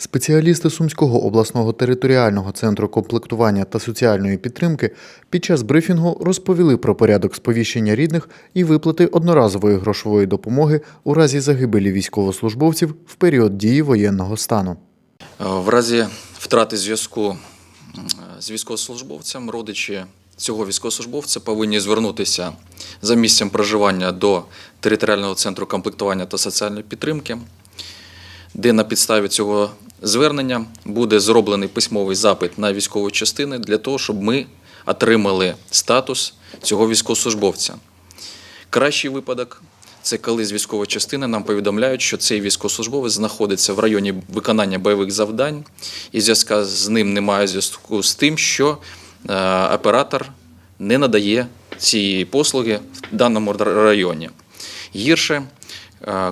Спеціалісти Сумського обласного територіального центру комплектування та соціальної підтримки під час брифінгу розповіли про порядок сповіщення рідних і виплати одноразової грошової допомоги у разі загибелі військовослужбовців в період дії воєнного стану. В разі втрати зв'язку з військовослужбовцем родичі цього військовослужбовця повинні звернутися за місцем проживання до територіального центру комплектування та соціальної підтримки, де на підставі цього звернення буде зроблений письмовий запит на військові частини для того, щоб ми отримали статус цього військовослужбовця. Кращий випадок це коли з військової частини нам повідомляють, що цей військовослужбовець знаходиться в районі виконання бойових завдань, і зв'язка з ним немає зв'язку з тим, що е, оператор не надає цієї послуги в даному районі. Гірше,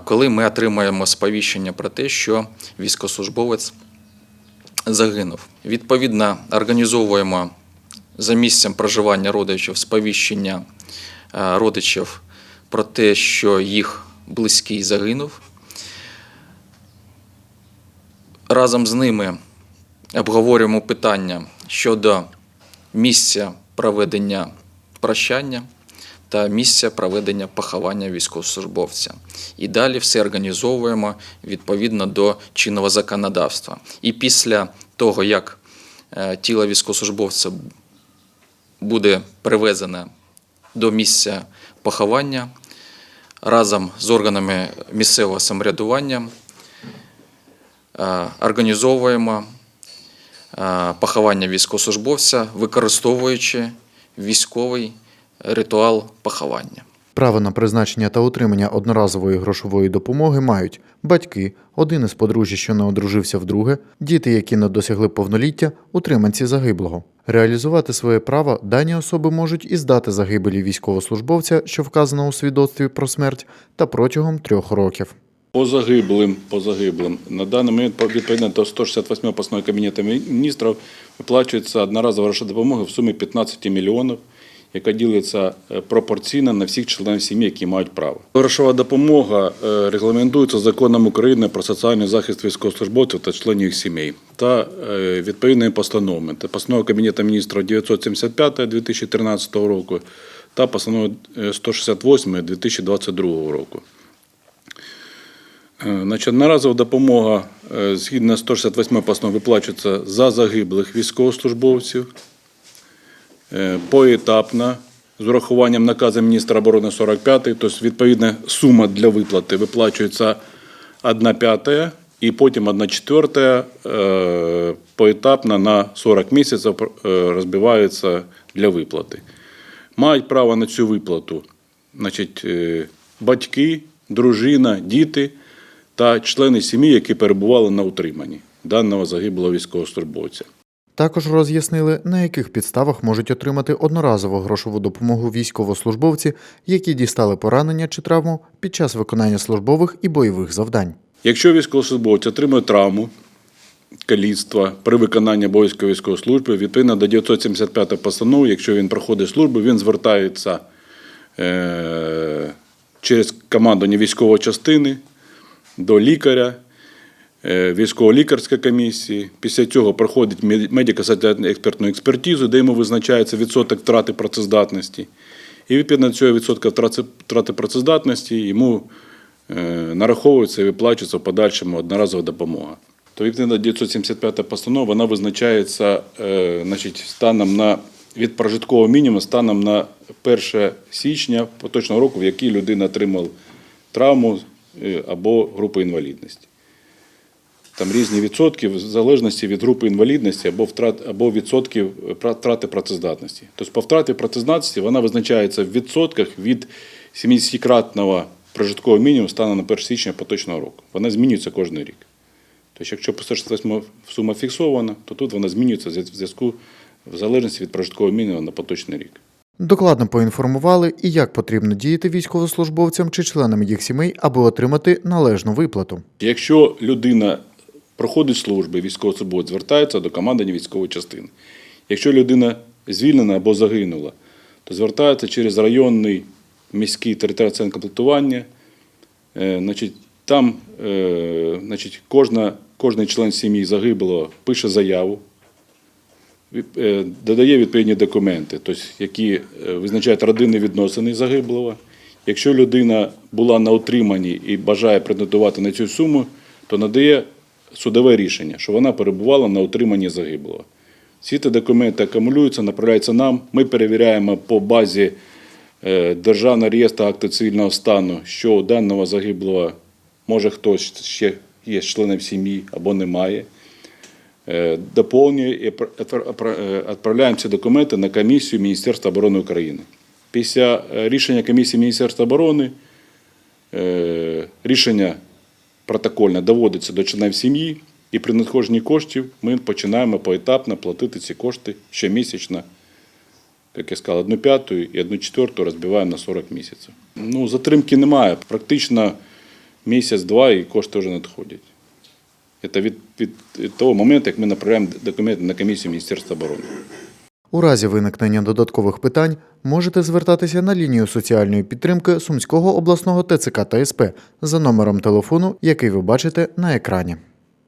коли ми отримаємо сповіщення про те, що військовослужбовець загинув. Відповідно, організовуємо за місцем проживання родичів сповіщення е, родичів про те, що їх близький загинув. Разом з ними обговорюємо питання щодо місця проведення прощання та місця проведення поховання військовослужбовця. І далі все організовуємо відповідно до чинного законодавства. І після того, як е, тіло військовослужбовця буде привезене до місця поховання разом з органами місцевого самоврядування е, організовуємо е, поховання військовослужбовця, використовуючи військовий ритуал поховання. Право на призначення та отримання одноразової грошової допомоги мають батьки, один із подружжя, що не одружився вдруге, діти, які не досягли повноліття, утриманці загиблого. Реалізувати своє право дані особи можуть із дати загибелі військовослужбовця, що вказано у свідоцтві про смерть, та протягом трьох років. По загиблим, по загиблим. На даний момент, по- відповідно до 168 постанови Кабінету міністрів, виплачується одноразова грошова допомога в сумі 15 мільйонів, яка ділиться е, пропорційно на всіх членів сім'ї, які мають право. Грошова допомога е, регламентується законом України про соціальний захист військовослужбовців та членів їх сімей та е, відповідними постановами. Це постанова Кабінету міністрів 975 2013 року та постанова е, 168 2022 року. Значить, одноразова допомога згідно 168 постанови виплачується за загиблих військовослужбовців поетапно з урахуванням наказу міністра оборони 45, тобто відповідна сума для виплати виплачується 1 п'ята і потім 1 четверта е, поетапно на 40 місяців е, розбивається для виплати. Мають право на цю виплату значить, е, батьки, дружина, діти та члени сім'ї, які перебували на утриманні даного загиблого військовослужбовця. Також роз'яснили, на яких підставах можуть отримати одноразову грошову допомогу військовослужбовці, які дістали поранення чи травму під час виконання службових і бойових завдань. Якщо військовослужбовець отримує травму, каліцтва при виконанні обов'язкової військової служби, відповідно до 975 постанови, якщо він проходить службу, він звертається е, через командування військової частини до лікаря, військово-лікарської комісії. Після цього проходить медико-санітарну експертну експертизу, де йому визначається відсоток втрати працездатності. І відповідно цього відсотка втрати- працездатності йому е, нараховується і виплачується в подальшому одноразова допомога. То відповідно 975 постанова вона визначається е, значить, станом на від прожиткового мінімуму станом на 1 січня поточного року, в якій людина отримала травму е, або групу інвалідності. Там різні відсотки в залежності від групи інвалідності або втрат або відсотків пра- втрати працездатності. Тобто по втраті працездатності вона визначається в відсотках від 70-кратного прожиткового мінімуму станом на 1 січня поточного року. Вона змінюється кожен рік. Тобто, якщо по 168 сума фіксована, то тут вона змінюється в зв'язку в залежності від прожиткового мінімуму на поточний рік. Докладно поінформували і як потрібно діяти військовослужбовцям чи членам їх сімей, аби отримати належну виплату. Якщо людина проходить служби, військовослужбовець звертається до командування військової частини. Якщо людина звільнена або загинула, то звертається через районний міський територіальний центр комплектування. Е, Значить, там е, значить, кожна кожен член сім'ї загиблого пише заяву, е, додає відповідні документи, тобто, які визначають родинні відносини загиблого. Якщо людина була на утриманні і бажає претендувати на цю суму, то надає судове рішення, що вона перебувала на утриманні загиблого. Всі ці документи акумулюються, направляються нам. Ми перевіряємо по базі е, Державного реєстру актів цивільного стану, що у даного загиблого може хтось ще є членом сім'ї або немає. Е, Доповнює і е, відправляємо ці документи на комісію Міністерства оборони України. Після рішення комісії Міністерства оборони рішення протокольне доводиться до членів сім'ї, і при надходженні коштів ми починаємо поетапно платити ці кошти щомісячно. Як я сказав, одну п'яту і одну четверту розбиваємо на 40 місяців. Ну, затримки немає. Практично місяць-два і кошти вже надходять. Це від, від, того моменту, як ми направляємо документи на комісію Міністерства оборони. У разі виникнення додаткових питань можете звертатися на лінію соціальної підтримки Сумського обласного ТЦК та СП за номером телефону, який ви бачите на екрані.